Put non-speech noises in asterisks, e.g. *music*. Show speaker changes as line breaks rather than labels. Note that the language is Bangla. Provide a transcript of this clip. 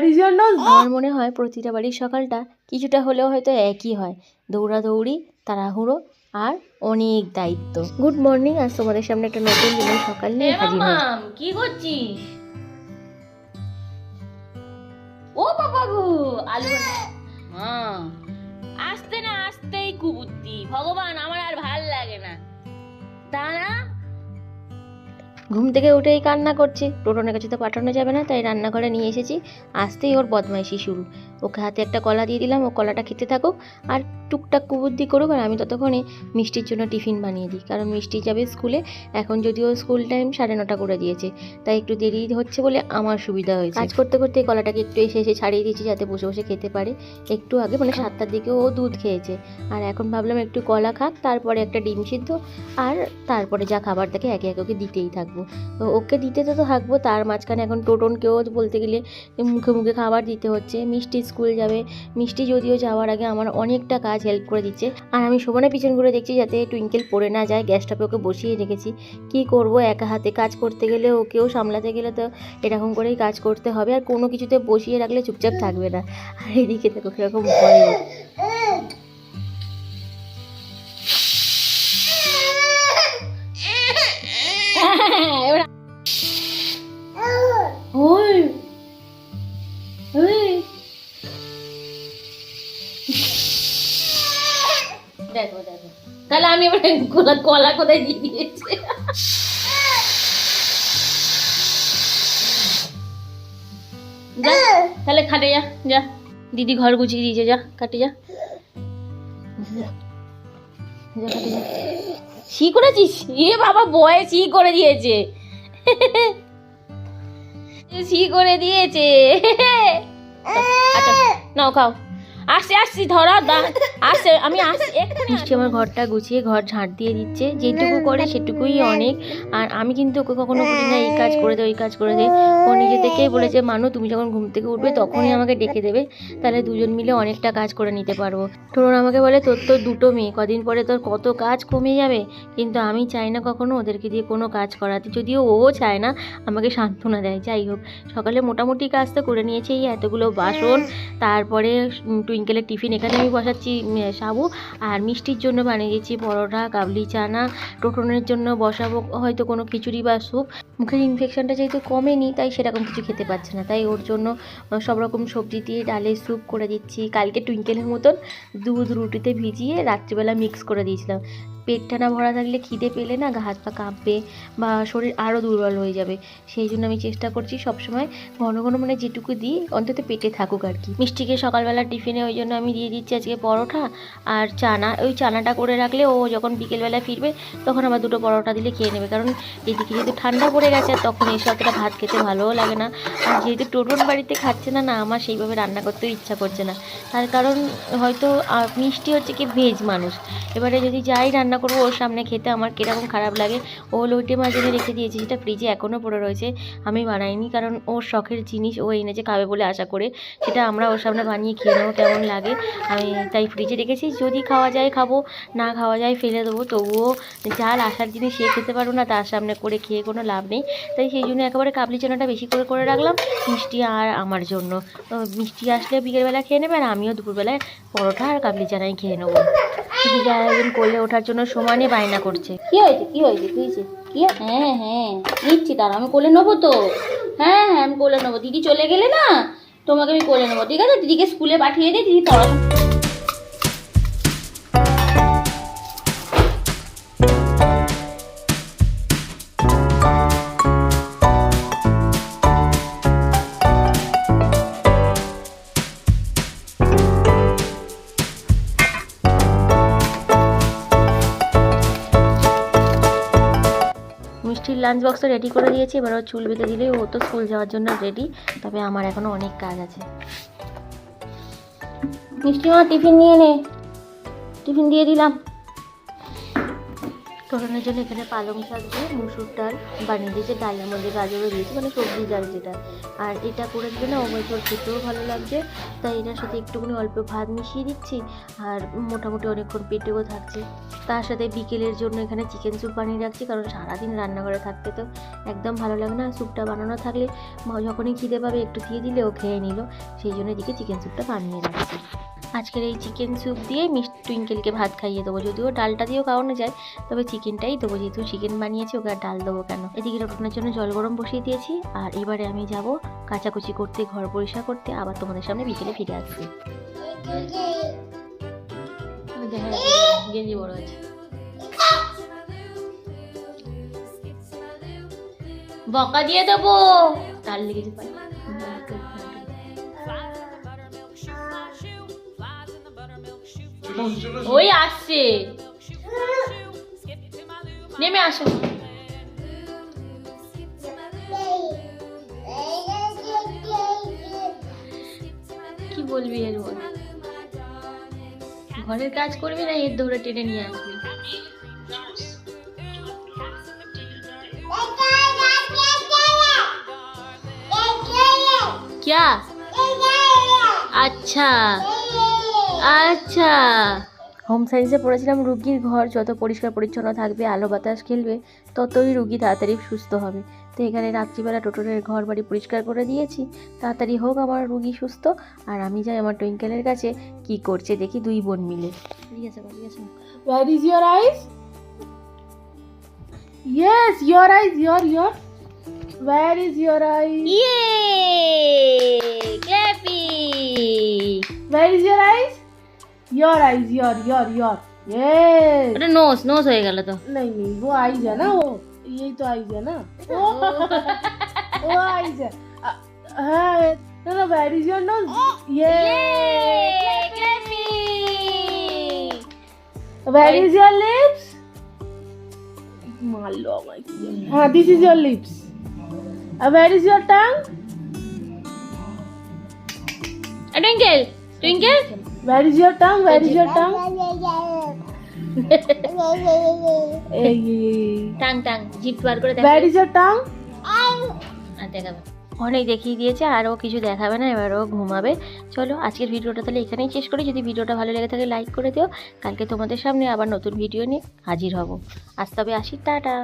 বাড়ির জন্য?
আমার মনে হয় প্রতিটা বাড়ির সকালটা কিছুটা হলেও হয়তো একই হয়। দৌড়াদৌড়ি তাড়াহুড়ো আর অনেক দায়িত্ব। গুড মর্নিং আজ তোমাদের সামনে একটা নতুন দিনের সকাল নিয়ে হাজির হয়েছি
কি করছিস? ও বাবা গো আলু হ্যাঁ আসতে না আসতেই কুবুদ্ধি। ভগবান আমার আর ভালো লাগে না। দাঁড়া
ঘুম থেকে উঠেই কান্না করছে। টোটনের কাছে তো পাঠানো যাবে না তাই রান্নাঘরে নিয়ে এসেছি। আসতেই ওর বদমাইশি শুরু। ওকে হাতে একটা কলা দিয়ে দিলাম ও কলাটা খেতে থাকুক। আর টুকটাক কুবুদ্ধি করুক আর আমি ততক্ষণে মিষ্টির জন্য টিফিন বানিয়ে দিই। কারণ মিষ্টি যাবে স্কুলে এখন যদিও স্কুল টাইম সাড়ে নটা করে দিয়েছে। তাই একটু দেরি হচ্ছে বলে আমার সুবিধা হয়েছে। কাজ করতে করতে এই কলাটাকে একটু এসে এসে ছাড়িয়ে দিয়েছি যাতে বসে বসে খেতে পারে। একটু আগে মানে সাতটার দিকে ও দুধ খেয়েছে। আর এখন ভাবলাম একটু কলা খাক তারপরে একটা ডিম সিদ্ধ আর তারপরে যা খাবার থাকে একে একে ওকে দিতেই থাকব। তো ওকে দিতে তো তো থাকব, তার মাঝখানে এখন টোটনকেও বলতে গেলে মুখে মুখে খাবার দিতে হচ্ছে। মিষ্টি স্কুল যাবে। মিষ্টি যদিও যাওয়ার আগে আমার অনেকটা কাজ হেল্প করে দিচ্ছে। আর আমি শোভনে পিছন করে দেখছি যাতে টুইঙ্কেল পড়ে না যায়। গ্যাসটাপে ওকে বসিয়ে রেখেছি। কি করব, একা হাতে কাজ করতে গেলে ওকেও সামলাতে গেলে তো এরকম করেই কাজ করতে হবে। আর কোনো কিছুতে বসিয়ে রাখলে চুপচাপ থাকবে না। আর এদিকে দেখো কীরকম ভয়।
কলা কোথায় দিয়ে দিয়েছি? তাহলে খাটে যা যা। দিদি ঘর গুছিয়ে দিয়েছে, যা কাটে যা। ছি করেছিস? এ বাবা, বয়ে ছি করে দিয়েছে। ছি করে দিয়েছে। আচ্ছা নাও, খাও। আসছি আসছি ধরো দা- আসছে আমি আসছি
মিষ্টি আমার ঘরটা গুছিয়ে ঘর ঝাড় দিয়ে দিচ্ছে যেটুকু করে সেটুকুই অনেক। আর আমি কিন্তু ওকে কখনো বলি না এই কাজ করে দে ওই কাজ করে দে ও নিজে থেকেই বলেছে মানু তুমি যখন ঘুম থেকে উঠবে তখনই আমাকে ডেকে দেবে তাহলে দুজন মিলে অনেকটা কাজ করে নিতে পারব। তরুণ আমাকে বলে তোর তো দুটো মেয়ে কদিন পরে তোর কত কাজ কমে যাবে? কিন্তু আমি চাই না কখনো ওদেরকে দিয়ে কোনো কাজ করাতে। যদিও ও চায় না আমাকে সান্ত্বনা দেয় যাই হোক। সকালে মোটামুটি কাজ তো করে নিয়েছে এই এতগুলো বাসন। তারপরে উম, টুইঙ্কেলের টিফিন এখানে আমি বসাচ্ছি সাবু আর মিষ্টির জন্য বানিয়ে দিয়েছি পরোটা কাবলি চানা, টোটনের জন্য বসাবো হয়তো কোনো খিচুড়ি বা স্যুপ। মুখের ইনফেকশানটা যেহেতু কমেনি, তাই সেরকম কিছু খেতে পারছে না। তাই ওর জন্য সব রকম সবজি দিয়ে ডালের স্যুপ করে দিচ্ছি। কালকে টুইঙ্কেলের মতন দুধ রুটিতে ভিজিয়ে রাত্রিবেলা মিক্স করে দিয়েছিলাম। পেটটা না ভরা থাকলে খিদে পেলে না হাত পা কাঁপবে বা শরীর আরও দুর্বল হয়ে যাবে। সেই জন্য আমি চেষ্টা করছি সবসময় ঘন ঘন মানে যেটুকু দিই অন্তত পেটে থাকুক আর কি। মিষ্টিকে সকালবেলা টিফিনে ওই জন্য আমি দিয়ে দিচ্ছি আজকে পরোটা আর চানা। ওই চানাটা করে রাখলে ও যখন বিকেলবেলা ফিরবে তখন আবার দুটো পরোটা দিলে খেয়ে নেবে। কারণ এদিকে যেহেতু ঠান্ডা পড়ে গেছে তখন এই সবটা ভাত খেতে ভালোও লাগে না। আর যেহেতু টোটোর বাড়িতে খাচ্ছে না না আমার সেইভাবে রান্না করতেও ইচ্ছা করছে না। তার কারণ হয়তো মিষ্টি হচ্ছে কি ভেজ মানুষ। এবারে যদি যাই রান্না করব, ওর সামনে খেতে আমার কীরকম খারাপ লাগে। ও লোটে মাঝে রেখে দিয়েছে সেটা ফ্রিজে এখনও পড়ে রয়েছে, আমি বানাইনি, কারণ ওর শখের জিনিস ও এনেছে খাবে বলে আশা করে। সেটা আমরা ওর সামনে বানিয়ে খেয়ে নেব, কেমন লাগে? আমি তাই ফ্রিজে রেখেছি, যদি খাওয়া যায় খাব, না খাওয়া যায় ফেলে দেবো, তবুও যার আসার জিনিস সে খেতে পারব না, তার সামনে করে খেয়ে কোনো লাভ নেই। তাই সেই জন্য একেবারে কাবলি চানাটা বেশি করে করে রাখলাম, মিষ্টি আর আমার জন্য। মিষ্টি আসলে বিকেলবেলা খেয়ে নেবে আর আমিও দুপুরবেলায় পরোটা আর কাবলি চানাই খেয়ে নেব। শুধু আয়োজন করলে ওঠার জন্য সমানে বায়না করছে।
কি হয়েছে? কি হয়েছে? কি হয়েছে? কি হ্যাঁ হ্যাঁ। নিচ্ছি তার আমি কোলে নেব তো। হ্যাঁ হ্যাঁ আমি কোলে নেব। দিদি চলে গেলে না, তোমাকে আমি কোলে নেব। ঠিক আছে? দিদিকে স্কুলে পাঠিয়ে দিই দিদি পড়াশোনা
মিষ্টির লাঞ্চ বক্সটা রেডি করে দিয়েছি, এবার ওর চুল বেঁধে দিলেই ও তো স্কুল যাওয়ার জন্য রেডি তবে আমার এখনও অনেক কাজ আছে।
মিষ্টি মা টিফিন নিয়ে নে। টিফিন দিয়ে দিলাম।
টোটানোর জন্য এখানে পালং শাক দিয়ে মুসুর ডাল বানিয়ে দিয়েছে ডালের মধ্যে গাজরও দিয়েছে মানে সবজি ডাল যেটা। আর এটা করে দিলে না অবশ্যই খেতেও ভালো লাগছে, তাই এটার সাথে একটুখানি অল্প ভাত মিশিয়ে দিচ্ছি, আর মোটামুটি অনেকক্ষণ পেটেও থাকছে। তার সাথে বিকেলের জন্য এখানে চিকেন স্যুপ বানিয়ে রাখছি, কারণ সারাদিন রান্নাঘরে থাকতে তো একদম ভালো লাগে না। স্যুপটা বানানো থাকলে যখনই খিদে পাবে একটু দিয়ে দিলে ও খেয়ে নিল, সেই জন্য এদিকে চিকেন স্যুপটা বানিয়ে রাখছি। আজকের এই চিকেন স্যুপ দিয়ে মিষ্টি টুইঙ্কেলকে ভাত খাইয়ে দেবো। যদিও ডালটা দিয়েও খাওয়ানো যায়, তবে চিকেনটাই দেবো যেহেতু চিকেন বানিয়েছি, ওকে আর ডাল দেবো কেন? এদিকে রোটনের জন্য জল গরম বসিয়ে দিয়েছি, আর এবারে আমি যাব কাচাকুচি করতে, ঘর পরিষ্কার করতে, আবার তোমাদের সামনে বিকেলে ফিরে আসছি। বকা দিয়ে দেবো! ডাল লেগেছে পায়ে। ওই আসছে। নেমে আসো। কি বলবি এর বল? ঘরের কাজ করবি না এর দৌড়ে টেনে নিয়ে আসবি? क्या আচ্ছা। আচ্ছা হোম সায়েন্সে পড়েছিলাম রুগীর ঘর যত পরিষ্কার পরিচ্ছন্ন থাকবে আলো বাতাস খেলবে ততই রুগী তাড়াতাড়ি সুস্থ হবে তো এখানে রাত্রিবেলা টোটনের ঘর বাড়ি পরিষ্কার করে দিয়েছি তাড়াতাড়ি হোক আমার রুগী সুস্থ আর আমি যাই আমার টুইঙ্কেলের কাছে কি করছে দেখি দুই বোন মিলে জিজ্ঞাসা কর, জিজ্ঞাসা কর।
Where is your eyes? Yes, your eyes, your, your. Where is your eyes?
ইয়ে ক্ল্যাপি
Where is your your eyes, your your your ये
अरे नोस नोस हो गया तो
नहीं नहीं वो आइज है ना वो यही तो आइज है ना *laughs* वो आइज है हाँ No, no, where is your nose? Oh,
Yay! Yay! Clapping!
Where Wait. is your lips? Malo, my ah, This is your lips. Uh, where is your tongue? Where is your tongue? Where is your tongue।
Tongue tongue zip বার করে দেখ।
Where is your tongue?
আর দেখাবে। অনেক দেখিয়ে দিয়েছে আরও কিছু দেখাবে না এবার ও ঘুমাবে। চলো আজকের ভিডিওটা তাহলে এখানেই শেষ করি। যদি ভিডিওটা ভালো লেগে থাকে লাইক করে দিও। কালকে তোমাদের সামনে আবার নতুন ভিডিও নিয়ে হাজির হব। আজ তবে আসি টাটা।